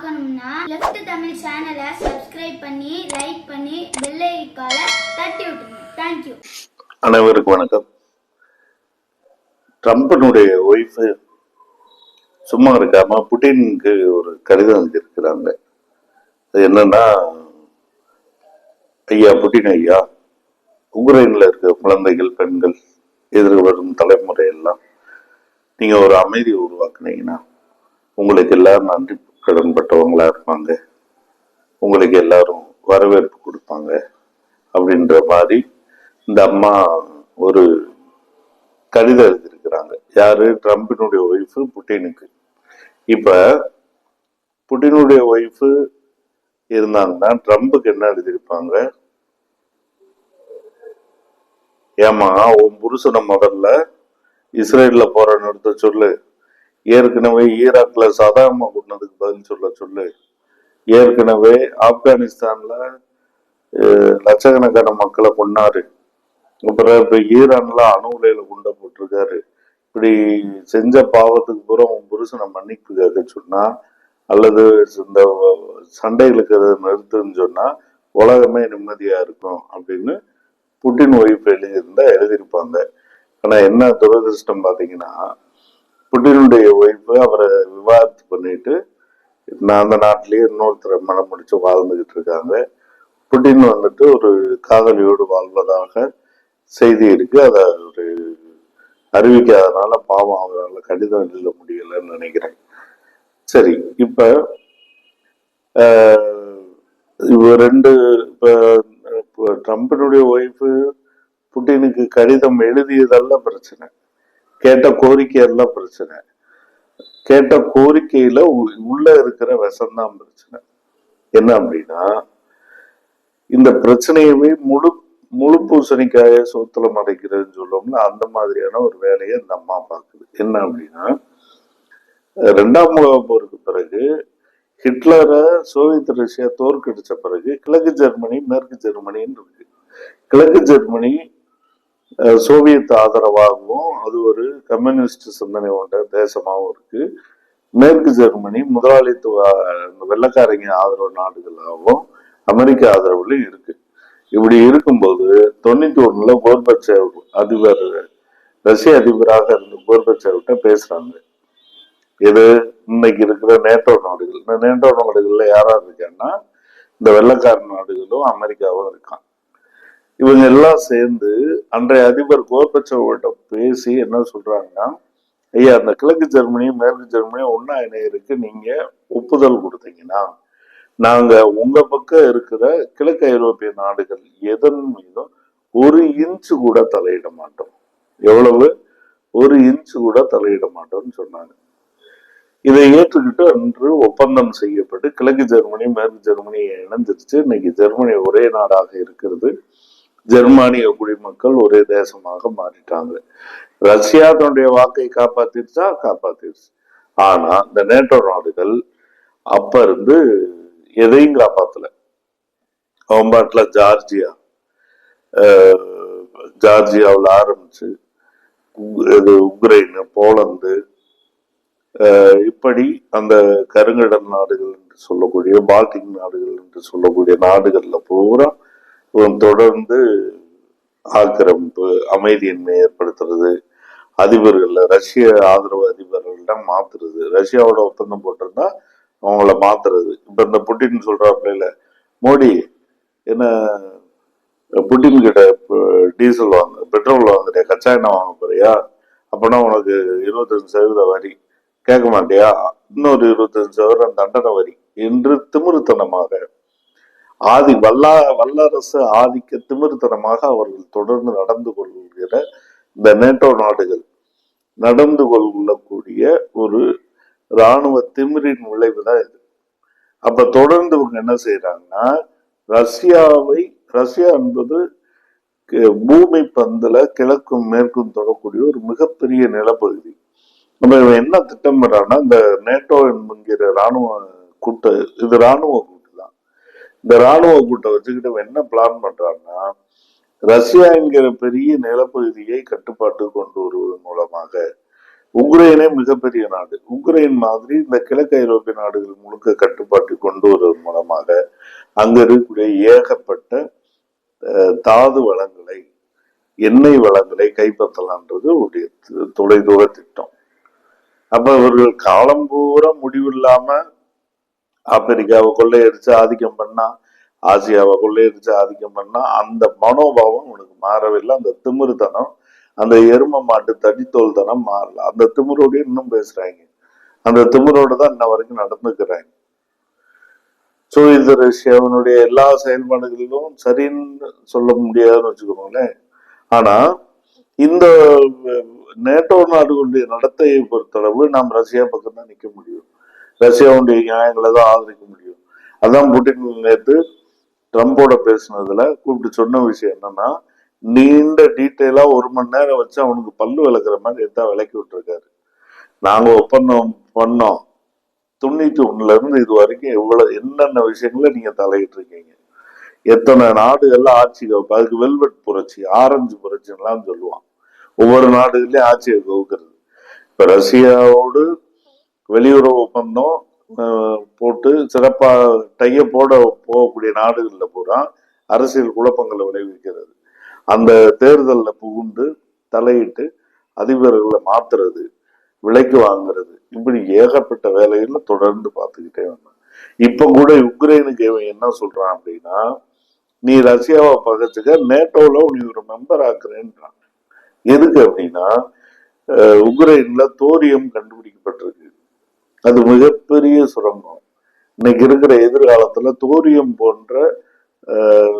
பார்க்கணும்னா லெஃப்ட் தமிழ் சேனலை சப்ஸ்கிரைப் பண்ணி லைக் பண்ணி பெல் ஐக்கால தட்டி விட்டுருங்க. தேங்க்யூ அனைவருக்கும் வணக்கம். ட்ரம்ப்னுடைய ஒய்ஃபு சும்மா இருக்காம புட்டினுக்கு ஒரு கடிதம் எழுதியிருக்கிறாங்க. அது என்னன்னா ஐயா புட்டின் ஐயா உக்ரைனில் இருக்க குழந்தைகள் பெண்கள் எதிர்வரும் தலைமுறை எல்லாம் நீங்கள் ஒரு அமைதியை உருவாக்குனீங்கன்னா உங்களுக்கு எல்லாரும் நன்றி. கடன்பட்டவங்களா இருப்பாங்க. உங்களுக்கு எல்லாரும் வரவேற்பு கொடுப்பாங்க அப்படின்ற மாதிரி இந்த அம்மா ஒரு கடிதம் எழுதியிருக்கிறாங்க. யாரு? ட்ரம்பினுடைய ஒய்ஃபு புட்டினுக்கு. இப்ப புட்டினுடைய ஒய்ஃபு இருந்தாங்கன்னா ட்ரம்புக்கு என்ன எழுதியிருப்பாங்க? ஏமா உன் புருஷனை முதல்ல இஸ்ரேலில் போற நிறுத்த சொல்லு. ஏற்கனவே ஈராக்ல சதாமா கொண்டதுக்கு பதில் சொல்ல சொல்லு. ஏற்கனவே ஆப்கானிஸ்தான்ல லட்சக்கணக்கான மக்களை கொண்டாரு அப்புறம் இப்ப ஈரான்ல அணு உலையில குண்ட போட்டிருக்காரு. இப்படி செஞ்ச பாவத்துக்கு பூரா உன் புருஷனை மன்னிப்பு கேட்க சொன்னா அல்லது இந்த சண்டைகளுக்கு நிறுத்துன்னு சொன்னா உலகமே நிம்மதியா இருக்கும் அப்படின்னு புட்டின் ஒய்ஃப் எழுதியிருந்தா எழுதியிருப்பாங்க. ஆனா என்ன துரதிருஷ்டம் பாத்தீங்கன்னா புட்டினுடைய ஒய்ஃபு அவரை விவாதத்து பண்ணிட்டு நான் அந்த நாட்டிலேயே இன்னொருத்தரை மனம் முடிச்சு வாழ்ந்துகிட்டு இருக்காங்க. புட்டின் வந்துட்டு ஒரு காதலியோடு வாழ்வதாக செய்தி இருக்கு. அதை ஒரு அறிவிக்காதனால பாவம் அவரால் கடிதம் எழுத முடியலன்னு நினைக்கிறேன். சரி இப்ப ரெண்டு இப்போ இப்ப ட்ரம்பினுடைய ஒய்ஃபு புட்டினுக்கு கடிதம் எழுதியதல்ல பிரச்சனை. கேட்ட கோரிக்கை எல்லாம் பிரச்சனை. கேட்ட கோரிக்கையில உ- உள்ள இருக்கிற விஷம்தான் பிரச்சனை. என்ன அப்படின்னா இந்த பிரச்சனையுமே முழு முழு பூசணிக்காய சோத்துல மறைக்கிறதுன்னு சொல்லுவோம்ல அந்த மாதிரியான ஒரு வேலையை இந்த அம்மா பார்க்குது. என்ன அப்படின்னா ரெண்டாம் உலக போருக்கு பிறகு ஹிட்லரை சோவியத் ரஷ்யா தோற்கடிச்ச பிறகு கிழக்கு ஜெர்மனி மேற்கு ஜெர்மனின்னு இருக்கு. கிழக்கு ஜெர்மனி சோவியத் ஆதரவாகவும் அது ஒரு கம்யூனிஸ்ட் சிந்தனை கொண்ட தேசமாகவும் இருக்கு. மேற்கு ஜெர்மனி முதலாளித்துவ வெள்ளக்காரங்க ஆதரவு நாடுகளாகவும் அமெரிக்க ஆதரவுலையும் இருக்கு. இப்படி இருக்கும்போது தொண்ணூத்தி ஒண்ணுல கோர்பச்சேவ் அதிபர் ரஷ்ய அதிபராக இருந்த கோர்பச்சேவ்கிட்ட பேசுறாங்க. இது இன்னைக்கு இருக்கிற நேட்டோ நாடுகள். இந்த நேட்டோ நாடுகள்ல யாரா இருக்கான்னா இந்த வெள்ளக்கார நாடுகளும் அமெரிக்காவும் இருக்கான் இவங்க எல்லாம் சேர்ந்து அன்றைய அதிபர் கோர்பச்சேவ்கிட்ட பேசி என்ன சொல்றாங்கன்னா ஐயா அந்த கிழக்கு ஜெர்மனியும் மேற்கு ஜெர்மனியும் ஒன்னா இணையருக்கு நீங்க ஒப்புதல் கொடுத்தீங்கன்னா நாங்க உங்க பக்கம் இருக்கிற கிழக்கு ஐரோப்பிய நாடுகள் எதன் மீதும் ஒரு இன்ச்சு கூட தலையிட மாட்டோம். எவ்வளவு? ஒரு இன்ச்சு கூட தலையிட மாட்டோம்னு சொன்னாங்க. இதை ஏற்றுக்கிட்டு அன்று ஒப்பந்தம் செய்யப்பட்டு கிழக்கு ஜெர்மனி மேற்கு ஜெர்மனி இணைஞ்சிருச்சு. இன்னைக்கு ஜெர்மனி ஒரே நாடாக இருக்கிறது. ஜெர்மானிய குடிமக்கள் ஒரே தேசமாக மாறிட்டாங்க. ரஷ்யா தன்னுடைய வாக்கை காப்பாத்திருச்சா காப்பாத்திருச்சு ஆனா இந்த நேட்டோ நாடுகள் அப்ப இருந்து எதையும் காப்பாத்தல. அவம்பாட்டில் ஜார்ஜியா ஜார்ஜியாவில் ஆரம்பிச்சு இது உக்ரைனு போலந்து இப்படி அந்த கருங்கடல் நாடுகள் என்று சொல்லக்கூடிய பால்டிக் நாடுகள் என்று சொல்லக்கூடிய நாடுகளில் பூரா தொடர்ந்து ஆக்கிரமிப்பு அமைதியின்மை ஏற்படுத்துறது அதிபர்கள் ரஷ்ய ஆதரவு அதிபர்களிடம் மாத்துறது. ரஷ்யாவோட ஒப்பந்தம் போட்டிருந்தா அவங்கள மாத்துறது. இப்ப இந்த புட்டின் சொல்றாப்புல இல்ல மோடி என்ன புட்டின் கிட்ட டீசல் வாங்க பெட்ரோல் வாங்குறியா கச்சா எண்ணெய் வாங்க போறியா? அப்பனா உனக்கு இருபத்தஞ்சு சதவீத வரி. கேட்க மாட்டியா? இன்னொரு இருபத்தஞ்சு சதவீதம் தண்டனை வரி. என்று திமிருத்தனமாக ஆதி வல்லா வல்லரசு ஆதிக்க திமிர்தனமாக அவர்கள் தொடர்ந்து நடந்து கொள்கிற இந்த நேட்டோ நாடுகள் நடந்து கொள்ளக்கூடிய ஒரு இராணுவ திமிரின் விளைவு தான் இது. அப்ப தொடர்ந்து இவங்க என்ன செய்யறாங்கன்னா ரஷ்யாவை ரஷ்யா என்பது பூமி பந்துல கிழக்கும் மேற்கும் தொடக்கூடிய ஒரு மிகப்பெரிய நிலப்பகுதி. நம்ம இவன் என்ன திட்டமிடுறான்னா இந்த நேட்டோ என்கிற ராணுவ கூட்ட இது இராணுவ இந்த ராணுவ கூட்டம் வச்சுக்கிட்டு என்ன பிளான் பண்றாங்கன்னா ரஷ்யா என்கிற பெரிய நிலப்பகுதியை கட்டுப்பாட்டு கொண்டு வருவதன் மூலமாக உக்ரைனே மிகப்பெரிய நாடு. உக்ரைன் மாதிரி இந்த கிழக்கு ஐரோப்பிய நாடுகள் முழுக்க கட்டுப்பாட்டு கொண்டு வருவதன் மூலமாக அங்க இருக்கக்கூடிய ஏகப்பட்ட அஹ், தாது வளங்களை எண்ணெய் வளங்களை கைப்பற்றலான்றது உடைய தொலைதூர திட்டம். அப்ப இவர்கள் காலம் பூரா முடிவில்லாம ஆப்பிரிக்காவை கொள்ளையடிச்சு ஆதிக்கம் பண்ணா ஆசியாவை கொள்ளையடிச்சு ஆதிக்கம் பண்ணா அந்த மனோபாவம் உனக்கு மாறவில்லை. அந்த திமிருத்தனம் அந்த எரும மாட்டு தடித்தோல் தனம் மாறல. அந்த திமிரோட இன்னும் பேசுறாங்க. அந்த திமிரோட தான் இன்ன வரைக்கும் நடந்துக்கிறாங்க. சோ இது ரஷ்யாவினுடைய எல்லா செயல்பாடுகளிலும் சரின்னு சொல்ல முடியாதுன்னு வச்சுக்கோங்களேன். ஆனா இந்த நேட்டோ நாடுகளுடைய நடத்தையை பொறுத்தளவு நாம் ரஷ்யா பக்கம் தான் நிற்க முடியும். ரஷ்யாவுடைய நியாயங்களை தான் ஆதரிக்க முடியும். அதான் புட்டின் நேற்று ட்ரம்போட பேசினதுல கூப்பிட்டு சொன்ன விஷயம் என்னன்னா நீண்ட டீட்டெயிலா ஒரு மணி நேரம் வச்சு அவனுக்கு பல்லு விளக்குற மாதிரி எதா விளக்கி விட்டுருக்காரு. நாங்க ஒப்பந்தம் பண்ணோம். தொண்ணூத்தி ஒண்ணுல இருந்து இது வரைக்கும் எவ்வளவு என்னென்ன விஷயங்கள நீங்க தலையிட்டு இருக்கீங்க? எத்தனை நாடுகள்ல ஆட்சி அதுக்கு வெல்வெட் புரட்சி ஆரஞ்சு புரட்சின்லாம் சொல்லுவான். ஒவ்வொரு நாடுகள்லயும் ஆட்சியை கவுக்கிறது இப்ப ரஷ்யாவோடு வெளியுறவு ஒப்பந்தம் போட்டு சிறப்பா டைய போட போகக்கூடிய நாடுகளில் பூரா அரசியல் குழப்பங்களை விளைவிக்கிறது. அந்த தேர்தலில் புகுந்து தலையிட்டு அதிபர்களை மாத்துறது விலைக்கு வாங்குறது இப்படி ஏகப்பட்ட வேலைகளை தொடர்ந்து பார்த்துக்கிட்டே வந்தான் இப்போ கூட உக்ரைனுக்கு இவன் என்ன சொல்றான் அப்படின்னா நீ ரஷ்யாவை பகச்சுக்க நேட்டோவில் நீ ஒரு மெம்பர் ஆக்குறேன்றான். எதுக்கு அப்படின்னா உக்ரைனில் உக்ரைன்ல தோரியம் கண்டுபிடிக்கப்பட்டிருக்கு. அது மிகப்பெரிய சுரங்கம். இன்னைக்கு இருக்கிற எதிர்காலத்துல தோரியம் போன்ற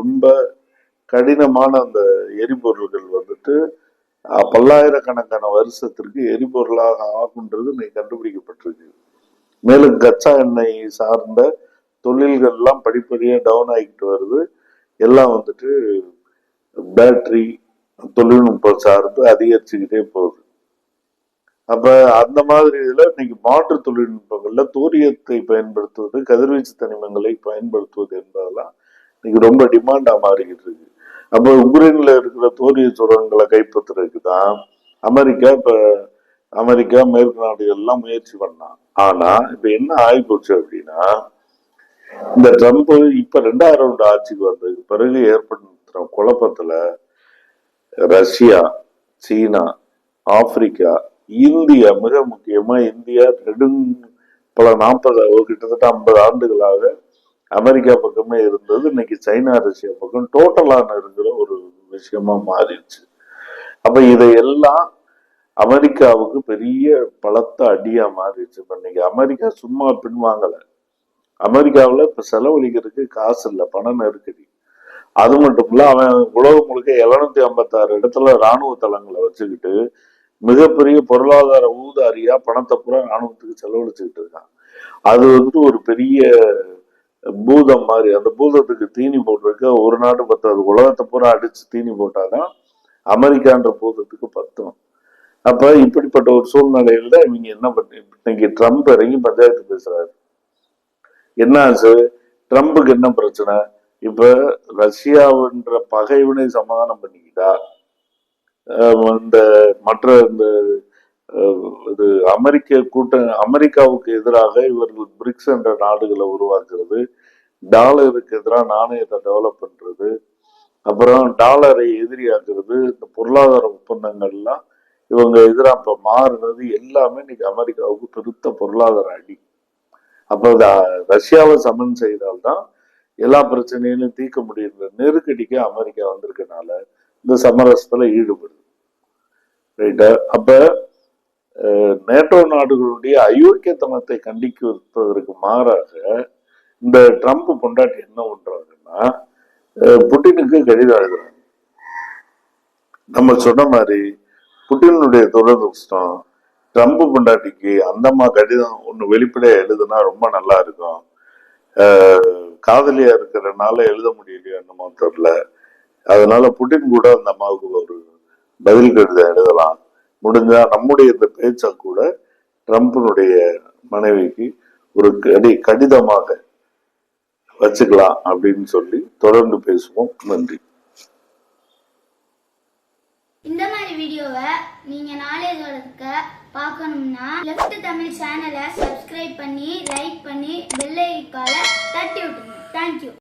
ரொம்ப கடினமான அந்த எரிபொருள்கள் வந்துட்டு பல்லாயிரக்கணக்கான வருஷத்திற்கு எரிபொருளாக ஆகுன்றது இன்னைக்கு கண்டுபிடிக்கப்பட்டிருக்கு. மேலும் கச்சா எண்ணெய் சார்ந்த தொழில்கள் எல்லாம் டவுன் ஆகிட்டு வருது. எல்லாம் வந்துட்டு பேட்டரி தொழில்நுட்பம் சார்ந்து அதிகரிச்சுக்கிட்டே போகுது. அப்ப அந்த மாதிரி இதுல இன்னைக்கு மாற்று தொழில்நுட்பங்கள்ல தூரியத்தை பயன்படுத்துவது கதிர்வீச்சு தனிமங்களை பயன்படுத்துவது என்பதெல்லாம் இன்னைக்கு ரொம்ப டிமாண்டா மாறிக்கிட்டு இருக்கு. அப்ப உக்ரைன்ல இருக்கிற தோரிய சுரங்களை கைப்பற்றுறதுக்கு தான் அமெரிக்கா இப்ப அமெரிக்கா மேற்கு நாடுகள் எல்லாம் முயற்சி பண்ணான் ஆனா இப்ப என்ன ஆகிப்போச்சு அப்படின்னா இந்த ட்ரம்ப் இப்ப ரெண்டாயிரம் ரவுண்ட் ஆட்சிக்கு வந்ததுக்கு பிறகு ஏற்படுத்துற குழப்பத்துல ரஷ்யா சீனா ஆப்பிரிக்கா இந்தியா மிக முக்கியமா இந்தியா நெடுங் பல நாற்பது கிட்டத்தட்ட ஐம்பது ஆண்டுகளாக அமெரிக்கா பக்கமே இருந்தது இன்னைக்கு சைனா ரஷ்யா பக்கம் டோட்டலான இருக்கிற ஒரு விஷயமா மாறிடுச்சு. அப்ப இதையெல்லாம் அமெரிக்காவுக்கு பெரிய பலத்த அடியா மாறிடுச்சு. இப்ப இன்னைக்கு அமெரிக்கா சும்மா பின்வாங்கல. அமெரிக்காவுல இப்ப செலவழிக்கிறதுக்கு காசு இல்லை பண நெருக்கடி. அது மட்டும் இல்ல அவன் உலகம் முழுக்க எழுநூத்தி ஐம்பத்தாறு இடத்துல ராணுவ தளங்களை வச்சுக்கிட்டு மிகப்பெரிய பொருளாதார ஊதாரியா பணத்தை பூரா ராணுவத்துக்கு செலவழிச்சுக்கிட்டு இருக்கான் அது வந்துட்டு ஒரு பெரிய பூதம் மாதிரி. அந்த பூதத்துக்கு தீனி போட்டிருக்க. ஒரு நாடு பத்தாது. உலகத்தை பூரா அடிச்சு தீனி போட்டாதான் அமெரிக்கான்ற பூதத்துக்கு பத்தும். அப்ப இப்படிப்பட்ட ஒரு சூழ்நிலையில இவங்க என்ன பண்ண இன்னைக்கு ட்ரம்ப் இறங்கி பஞ்சாயத்து பேசுறாரு. என்ன ஆச்சு? ட்ரம்புக்கு என்ன பிரச்சனை? இப்ப ரஷ்யாவுன்ற பகைவினை சமாதானம் பண்ணிக்கிட்டா இந்த மற்ற இந்த இது அமெரிக்க கூட்ட அமெரிக்காவுக்கு எதிராக இவர்கள் பிரிக்ஸ் என்ற நாடுகளை உருவாக்குறது டாலருக்கு எதிராக நாணயத்தை டெவலப் பண்ணுறது அப்புறம் டாலரை எதிரியாக்குறது இந்த பொருளாதார ஒப்பந்தங்கள்லாம் இவங்க எதிராக இப்போ மாறுனது எல்லாமே இன்னைக்கு அமெரிக்காவுக்கு பெருத்த பொருளாதார அடி. அப்போ ரஷ்யாவை சமன் செய்தால்தான் எல்லா பிரச்சனைகளையும் தீர்க்க முடியுன்ற நெருக்கடிக்கு அமெரிக்கா வந்திருக்கனால இந்த சமரசத்தில் ஈடுபடுது. ரைட்டா அப்ப நேட்டோ நாடுகளுடைய அயோக்கியத்தனத்தை கண்டிப்பதற்கு மாறாக இந்த ட்ரம்ப் பொண்டாட்டி என்ன பண்றாங்கன்னா புட்டினுக்கு கடிதம் எழுதுறாங்க. நம்ம சொன்ன மாதிரி புட்டினுடைய துரதிருஷ்டம் ட்ரம்ப் பொண்டாட்டிக்கு அந்தம்மா கடிதம் ஒன்று வெளிப்படையா எழுதுனா ரொம்ப நல்லா இருக்கும். காதலியா இருக்கிறனால எழுத முடியலையோ என்னமோ தெரியல. அதனால புட்டின் கூட அந்த அம்மாவுக்கு ஒரு பதில் கடிதம் எழுதலாம். முடிஞ்சா நம்முடைய இந்த பேச்சை கூட ட்ரம்ப்னுடைய மனைவிக்கு ஒரு கடி கடிதமாக வச்சுக்கலாம் அப்படின்னு சொல்லி தொடர்ந்து பேசுவோம். நன்றி. இந்த மாதிரி வீடியோவை நீங்க நாலேஜ் வளர்க்க பார்க்கணும்னா லெஃப்ட் தமிழ் சேனலை சப்ஸ்கிரைப் பண்ணி லைக் பண்ணி பெல் ஐக்கால தட்டி விட்டுருங்க. தேங்க்யூ